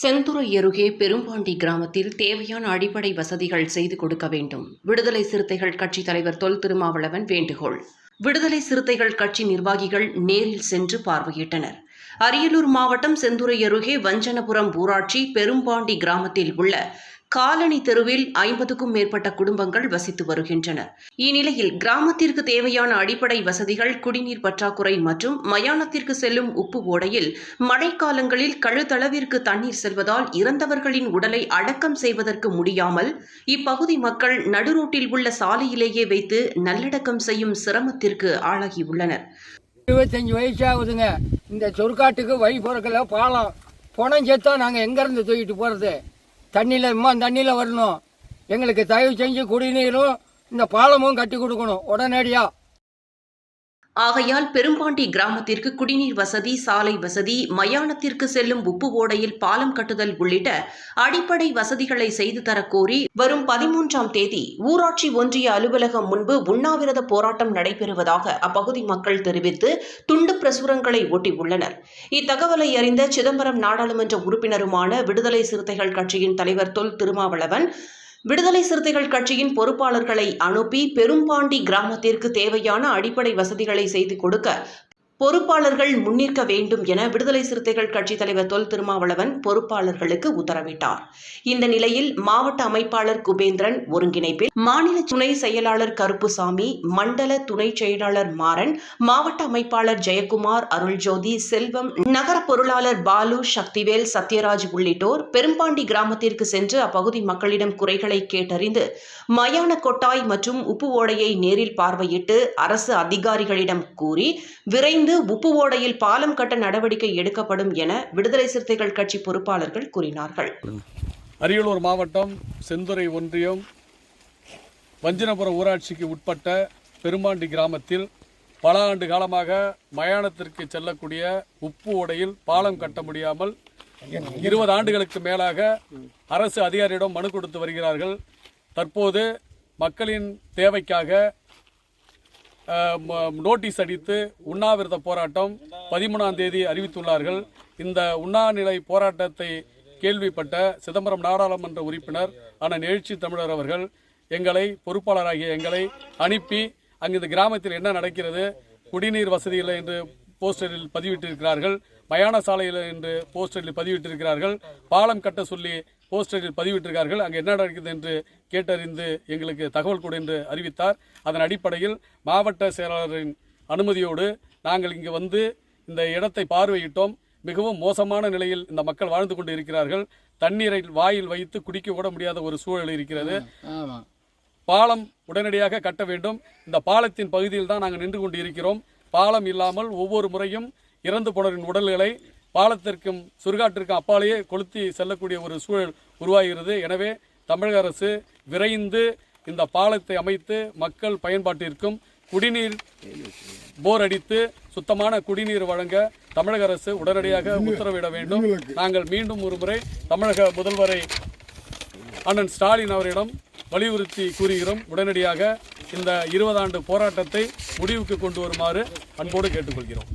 செந்துறை அருகே பெரும்பாண்டி கிராமத்தில் தேவையான அடிப்படை வசதிகள் செய்து கொடுக்க வேண்டும். விடுதலை சிறுத்தைகள் கட்சித் தலைவர் தொல் திருமாவளவன் வேண்டுகோள். விடுதலை சிறுத்தைகள் கட்சி நிர்வாகிகள் நேரில் சென்று பார்வையிட்டனர். அரியலூர் மாவட்டம் செந்துறை அருகே வஞ்சனபுரம் ஊராட்சி பெரும்பாண்டி கிராமத்தில் உள்ள காலனி தெருவில் ஐம்பதுக்கும் மேற்பட்ட குடும்பங்கள் வசித்து வருகின்றன. இந்நிலையில் கிராமத்திற்கு தேவையான அடிப்படை வசதிகள் குடிநீர் பற்றாக்குறை மற்றும் மயானத்திற்கு செல்லும் உப்பு ஓடையில் மழைக்காலங்களில் கழுத்தளவிற்கு தண்ணீர் செல்வதால் இறந்தவர்களின் உடலை அடக்கம் செய்வதற்கு முடியாமல் இப்பகுதி மக்கள் நடுரோட்டில் உள்ள சாலையிலேயே வைத்து நல்லடக்கம் செய்யும் சிரமத்திற்கு ஆளாகியுள்ளனர். இருபத்தஞ்சு வயசு ஆகுதுங்க இந்த சொற்காட்டுக்கு வழி பிறக்கல பாலம். பணம் செத்தா நாங்கள் எங்கேருந்து தூக்கிட்டு போகிறது தண்ணியில் இம்மா தண்ணியில் வரணும். எங்களுக்கு தயவு செஞ்சு குடிநீரும் இந்த பாலமும் கட்டி கொடுக்கணும். உடனடியாக ஆகையால் பெரும்பாண்டி கிராமத்திற்கு குடிநீர் வசதி சாலை வசதி மயானத்திற்கு செல்லும் உப்பு ஓடையில் பாலம் கட்டுதல் உள்ளிட்ட அடிப்படை வசதிகளை செய்து தரக்கோரி வரும் பதிமூன்றாம் தேதி ஊராட்சி ஒன்றிய அலுவலகம் முன்பு உண்ணாவிரத போராட்டம் நடைபெறுவதாக அப்பகுதி மக்கள் தெரிவித்து துண்டு பிரசுரங்களை ஒட்டியுள்ளனர் இத்தகவலை அறிந்த சிதம்பரம் நாடாளுமன்ற உறுப்பினருமான விடுதலை சிறுத்தைகள் கட்சியின் தலைவர் தொல் திருமாவளவன் விடுதலை சிறுத்தைகள் கட்சியின் பொறுப்பாளர்களை அனுப்பி பெரும்பாண்டி கிராமத்திற்கு தேவையான அடிப்படை வசதிகளை செய்து கொடுக்க பொறுப்பாளர்கள் முன்னிற்க வேண்டும் என விடுதலை சிறுத்தைகள் கட்சித் தலைவர் தொல் திருமாவளவன் பொறுப்பாளர்களுக்கு உத்தரவிட்டார். இந்த நிலையில் மாவட்ட அமைப்பாளர் குபேந்திரன் ஒருங்கிணைப்பில் மாநில துணை செயலாளர் கருப்புசாமி மண்டல துணை செயலாளர் மாறன் மாவட்ட அமைப்பாளர் ஜெயக்குமார் அருள்ஜோதி செல்வம் நகர பொருளாளர் பாலு சக்திவேல் சத்யராஜ் உள்ளிட்டோர் பெரும்பாண்டி கிராமத்திற்கு சென்று அப்பகுதி மக்களிடம் குறைகளை கேட்டறிந்து மயான கொட்டாய் மற்றும் உப்பு ஓடையை நேரில் பார்வையிட்டு அரசு அதிகாரிகளிடம் கூறி விரைந்து உப்பு ஓடையில் பாலம் கட்ட நடவடிக்கை எடுக்கப்படும் என விடுதலை சிறுத்தைகள் கட்சி பொறுப்பாளர்கள் கூறினார்கள். அரியலூர் மாவட்டம் செந்துறை ஒன்றியம் வஞ்சினபுரம் ஊராட்சிக்கு உட்பட்ட பெருமாண்டி கிராமத்தில் பல ஆண்டு காலமாக மயானத்திற்கு செல்லக்கூடிய உப்பு ஓடையில் பாலம் கட்ட முடியாமல் இருபது ஆண்டுகளுக்கு மேலாக அரசு அதிகாரியிடம் மனு கொடுத்து வருகிறார்கள். தற்போது மக்களின் தேவைக்காக நோட்டீஸ் அடித்து உண்ணாவிரத போராட்டம் பதிமூணாம் தேதி அறிவித்துள்ளார்கள். இந்த உண்ணாநிலை போராட்டத்தை கேள்விப்பட்ட சிதம்பரம் நாடாளுமன்ற உறுப்பினர் ஆன எழுச்சி தமிழர் அவர்கள் எங்களை பொறுப்பாளராகிய எங்களை அனுப்பி அங்கு இந்த கிராமத்தில் என்ன நடக்கிறது குடிநீர் வசதி இல்லை என்று போஸ்டரில் பதிவிட்டிருக்கிறார்கள் மயான சாலையில் என்று போஸ்டரில் பதிவிட்டிருக்கிறார்கள் பாலம் கட்ட சொல்லி போஸ்டரில் பதிவிட்டிருக்கிறார்கள் அங்கே என்ன நடக்குது என்று கேட்டறிந்து எங்களுக்கு தகவல் கொடு என்று அறிவித்தார். அதன் அடிப்படையில் மாவட்ட செயலாளரின் அனுமதியோடு நாங்கள் இங்கு வந்து இந்த இடத்தை பார்வையிட்டோம். மிகவும் மோசமான நிலையில் இந்த மக்கள் வாழ்ந்து கொண்டு இருக்கிறார்கள். தண்ணீரை வாயில் வைத்து குடிக்க கூட முடியாத ஒரு சூழல் இருக்கிறது. பாலம் உடனடியாக கட்ட வேண்டும். இந்த பாலத்தின் பகுதியில் தான் நாங்கள் நின்று கொண்டு இருக்கிறோம். பாலம் இல்லாமல் ஒவ்வொரு முறையும் இறந்து போனரின் உடல்களை பாலத்திற்கும் சுடுகாட்டிற்கும் அப்பாலேயே கொளுத்தி செல்லக்கூடிய ஒரு சூழல் உருவாகிறது. எனவே தமிழக அரசு விரைந்து இந்த பாலத்தை அமைத்து மக்கள் பயன்பாட்டிற்கும் குடிநீர் போர் அடித்து சுத்தமான குடிநீர் வழங்க தமிழக அரசு உடனடியாக உத்தரவிட வேண்டும். நாங்கள் மீண்டும் ஒரு முறை தமிழக முதல்வரை அண்ணன் ஸ்டாலின் அவரிடம் வலியுறுத்தி கூறுகிறோம். உடனடியாக இந்த இருபது ஆண்டு போராட்டத்தை முடிவுக்கு கொண்டு வருமாறு அன்போடு கேட்டுக்கொள்கிறோம்.